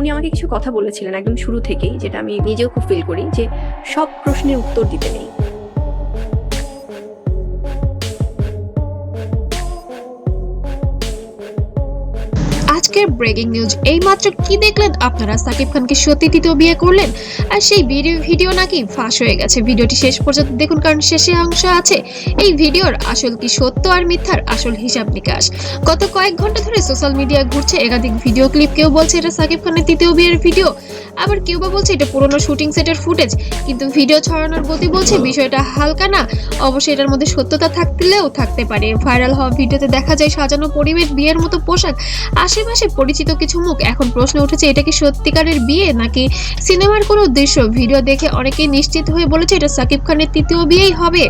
উনি আমাকে কিছু কথা বলেছিলেন একদম শুরু থেকেই, যেটা আমি নিজেও খুব ফিল করি যে সব প্রশ্নের উত্তর দিতে নেই। আজকের ব্রেকিং নিউজ এইমাত্র কি দেখলেন? আপনারা সাকিব খানকে সত্যি তৃতীয় বিয়ে করলেন? আর সেই ভিডিও ভিডিও নাকি ফাঁস হয়ে গেছে। ভিডিওটি শেষ পর্যন্ত দেখুন, কারণ শেষে অংশ আছে। এই ভিডিওর আসল কি সত্য আর মিথ্যার আসল হিসাব নিকাশ। গত কয়েক ঘণ্টা ধরে সোশ্যাল মিডিয়া ঘুরছে একাধিক ভিডিও ক্লিপ কেউ বলছে এটা সাকিব খানের তৃতীয় বিয়ের ভিডিও আবার কেউ বা বলছে এটা পুরনো শুটিং সেটের ফুটেজ কিন্তু ভিডিও ছড়ানোর গতি বলছে বিষয়টা হালকা না। অবশ্যই এটার মধ্যে সত্যতা থাকলেও থাকতে পারে। ভাইরাল হওয়া ভিডিওতে দেখা যায় সাজানো পরিবেশ, বিয়ের মতো পোশাক, আশেপাশে পরিচিত কিছু মুখ। এখন প্রশ্ন উঠেছে, এটা কি সত্যিকারের বিয়ে নাকি সিনেমার কোনো দৃশ্য? ভিডিও দেখে অনেকেই নিশ্চিত হয়ে বলেছে, এটা সাকিব খানের তৃতীয় বিয়েই হবে।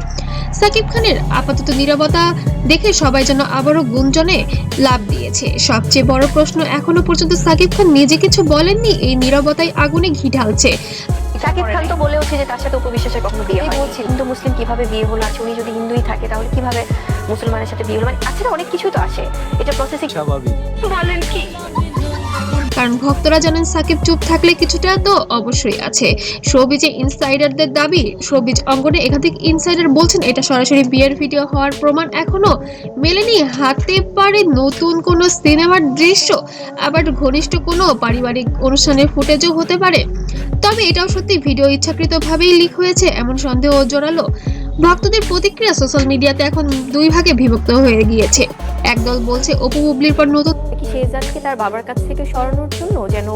সাকিব খানের আপাতত নীরবতা দেখে সবাই যেন আবারও গুঞ্জনে লাভ দিয়েছে। সবচেয়ে বড় প্রশ্ন এখনও পর্যন্ত সাকিব খান নিজে কিছু বলেননি। এই নীরবতায় আগুনে ঘি ঢালছে। শাকিব খান তো উঠছে যে তার সাথে উপবিশ্বাসের কখনো বিয়ে হয় বলছি। হিন্দু মুসলিম কীভাবে বিয়ে হলো? আছে উনি যদি হিন্দুই থাকে তাহলে কীভাবে মুসলমানের সাথে বিয়ে হলো? মানে আছে না অনেক কিছু তো আছে। এটা প্রসেসিং স্বাভাবিক। বলেন কি? কারণ ভক্তরা জানেন সাকিব চুপ থাকলে কিছুটা তো অবশ্যই আছে। শোবিজে ইনসাইডারদের দাবি, শোবিজ অঙ্গনে একাধিক ইনসাইডার বলছেন, এটা সরাসরি বিয়ের ভিডিও হওয়ার প্রমাণ এখনও মেলেনি। হাতে পারে নতুন কোনো সিনেমার দৃশ্য, আবার ঘনিষ্ঠ কোনো পারিবারিক অনুষ্ঠানের ফুটেজও হতে পারে। তবে এটাও সত্যি, ভিডিও ইচ্ছাকৃতভাবেই লিক হয়েছে, এমন সন্দেহ জোরালো। ভক্তদের প্রতিক্রিয়া সোশ্যাল মিডিয়াতে এখন দুই ভাগে বিভক্ত হয়ে গিয়েছে। একদল বলছে অপু বুবলির পর নতুন কি শেহজাদকে তার বাবার কাছ থেকে সরানোর জন্য? যেন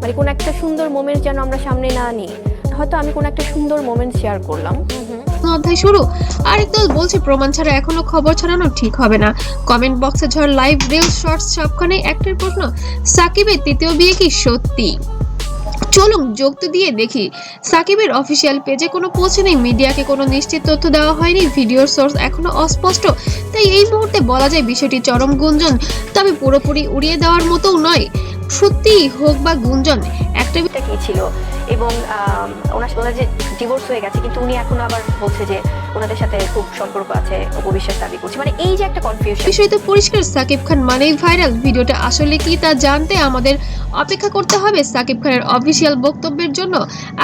মানে কোন একটা সুন্দর মোমেন্ট যেন আমরা সামনে না নিই। হয়তো আমি কোন একটা সুন্দর মোমেন্ট শেয়ার করলাম। অধ্যায় শুরু। আরেক দল বলছে প্রমাণ ছাড়া এখনও খবর ছড়ানো ঠিক হবে না। কমেন্ট বক্সে ঝড় লাইভ রিলস শর্টস সবখানে একটাই প্রশ্ন সাকিবের তৃতীয় বিয়ে কি সত্যি? চলুন যোগ দিয়ে দেখি। সাকিবের অফিসিয়াল পেজে কোনো পোস্ট নেই। মিডিয়াকে কোনো নিশ্চিত তথ্য দেওয়া হয়নি। ভিডিওর সোর্স এখনও অস্পষ্ট। তাই এই মুহূর্তে বলা যায় বিষয়টি চরম গুঞ্জন। তবে পুরোপুরি উড়িয়ে দেওয়ার মতোও নয়। সত্যিই হোক বা গুঞ্জন, একটা কি ছিল? এবং ওনার ওনার যে ডিভোর্স হয়ে গেছে, কিন্তু উনি এখন আবার বলছে যে ওনাদের সাথে খুব সম্পর্ক আছে, অপবিশ্বাস দাবি করছে। মানে এই যে একটা কনফিউশন বিষয় তো পরিষ্কার, সাকিব খান মানেই ভাইরাল ভিডিওটা আসলে কি তা জানতে আমাদের অপেক্ষা করতে হবে সাকিব খানের অফিসিয়াল বক্তব্যের জন্য।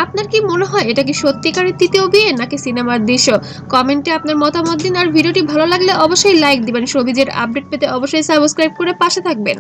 আপনার কি মনে হয়, এটা কি সত্যিকারের তৃতীয় বিয়ে নাকি সিনেমার দৃশ্য? কমেন্টে আপনার মতামত দিন, আর ভিডিওটি ভালো লাগলে অবশ্যই লাইক দিবেন। সবিজের আপডেট পেতে অবশ্যই সাবস্ক্রাইব করে পাশে থাকবেন।